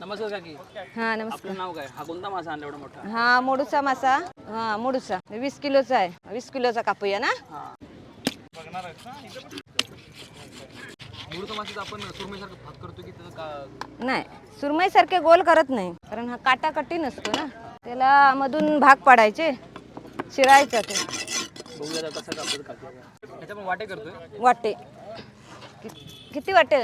नमस्कार काकी. हा नमस्कार. आपलं नाव काय? हा कोणता मासा आणला एवढा मोठा? हा मोडूचा मासा. हा मोडूचा. वीस किलोचा आहे. वीस किलोचा कापूया ना? हा. मुळचा माशाचा आपण सुरमईसारखं भात करतो की त्याचं का नाही सुरमई सारखे गोल करत नाही. कारण हा काटा कठी नसतो ना. त्याला मधून भाग पाडायचे चिरायचा ते. बघूया आता कसं कापतो काकी त्याच्या पण वाटे करतोय? वाटे. कि- किती वाटे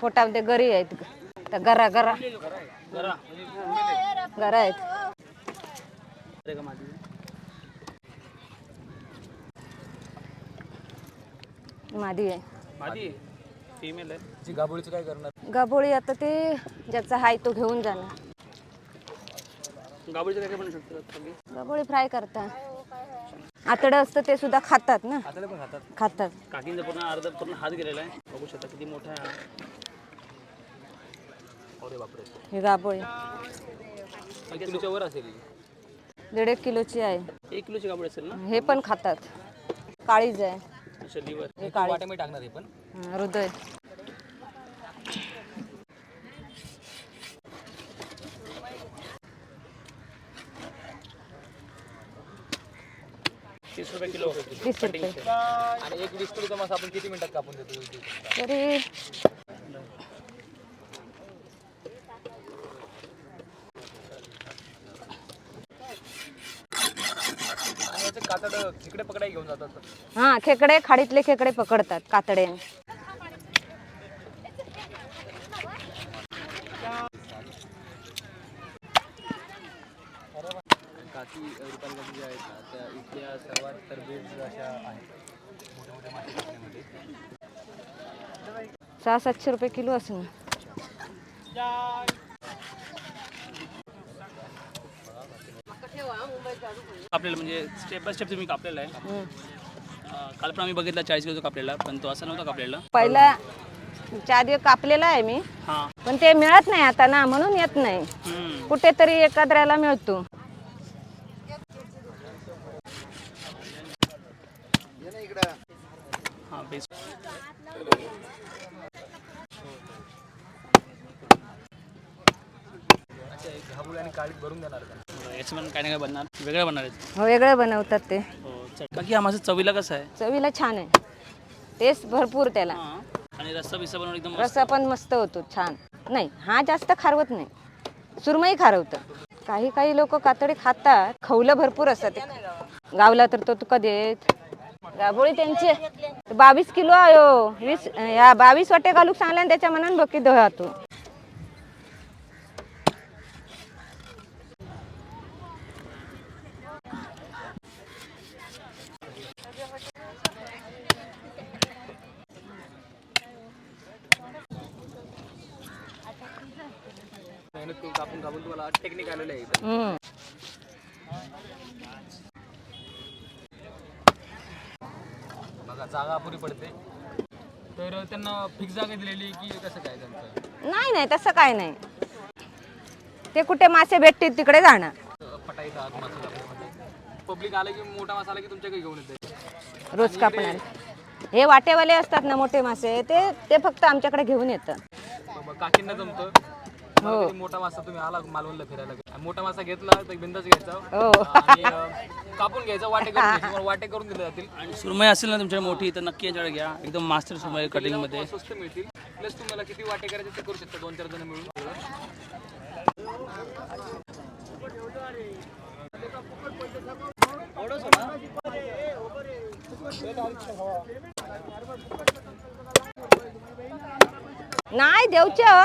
पोटामध्ये गरी आहेत त्या गरा गरा गरा आहेत. मादी आहे. फिमेल आहे. जी गाभोळीचं काय करणार? गाभोळी आता ते ज्याचा हाय तो घेऊन जाणार. गाभोळीचं काय शकतो? गाभोळी फ्राय करतात आतडं असतं ते सुद्धा खातात ना. हाताला पण खातात. खातात. काकींचा पूर्ण अर्धा पूर्ण हात गेलेला आहे. बघू शकता किती मोठा आहे हा. अरे बापरे. ही गाभोळी एक किलोच्या वर असेल ही. दीड एक किलोची आहे. एक किलोची गाभोळी असेल ना? हे पण खातात. काळीज आहे. अच्छा लिव्हर हे काळी वाट्यामध्ये टाकणार हे पण. हा, हृदय. तीस रुपये किलो. तीस रुपये. आणि एक वीस किलोचा मासा आपण किती मिनिटात कापून देतो? तरी कातड तिकडे पकडाय घेऊन जातात. हा खेकडे खाडीतले खेकडे पकडतात कातडे. आहेत ना त्या इथल्या सर्वात तरबेज अशा आहेत. मोठ्या मोठ्या मासे पकडण्यामध्ये सहा सातशे रुपये किलो असेल. आपल्याला म्हणजे स्टेप बाय स्टेप तुम्ही कापलेला आहे. अं, काल पण आम्ही बघितला चाळीस किलोचा कापलेला पण तो असा नव्हता कापलेला. पहिला चार दिवस कापलेला आहे मी. हां. पण ते मिळत नाही आता ना म्हणून येत नाही. हम्म. कुठेतरी एखाद्याला मिळतो. काळीत भरून देणार का? याचं पण काय बनणार. वेगळं बनणार आहे. हो वेगळं बनवतात ते. हो. बाकी हा चवीला कसं आहे? चवीला छान आहे. टेस्ट भरपूर त्याला. हां. आणि रस्सा बिस्सा बनवून एकदम मस्त. रस्सा पण मस्त होतो छान. नाही हा जास्त खारवत नाही. सुरमई खारवतं. काही काही लोक कातडी खातात. खवलं भरपूर असतात. ते गावला तर तो तुका देत गाभोळी त्यांची बावीस किलो आयो वीस या बावीस वाटे घालूक सांगल्या आणि त्याच्या मनान बकी दहा मेहनत करून कापून कापून तुम्हाला टेक्निक आलेलं आहे. बघा जागा अपुरी पडते. तर त्यांना फिक्स जागा दिलेली की कसं काय त्यांचं? नाही नाही तसं काय नाही. ते कुठे मासे भेटतील तिकडे जाणार. पटाईचा मासा पब्लिक आलं की मोठा मासा आला की तुमच्याकडे घेऊन येते. रोज कापणार. हे वाटेवाले असतात ना मोठे मासे ते ते फक्त आमच्याकडे घेऊन येतात मग काकींना जमतं. कधी मोठा मासा तुम्ही आला मालवणला फिरायला? आणि मोठा मासा घेतला तर बिंदाच घ्यायचा. हो. आणि अं, कापून घ्यायचा वाटे करून घ्यायचे. तुम्हाला वाटे करून दिले जातील. आणि सुरमई असेल ना तुमच्या मोठी तर नक्की याच्याकडे घ्या. एकदम मास्टर सुरमई कटिंगमध्ये. स्वस्त मिळतील. प्लस तुम्हाला किती वाटे करायचे ते करू शकता दोन चार जण मिळून. नाही देवच्या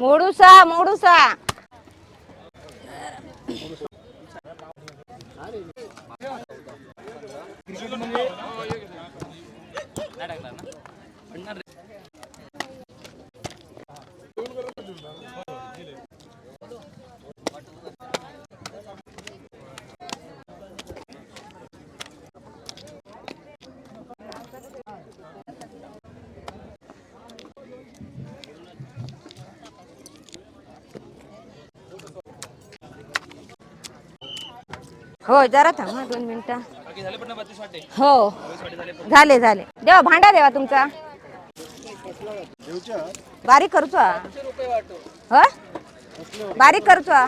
మూడు సా మూడు సా हो जरा थांब हा दोन मिनिटं हो झाले झाले देवा भांडा देवा तुमचा बारीक करतो हा. रुपये हो बारीक करतो हा.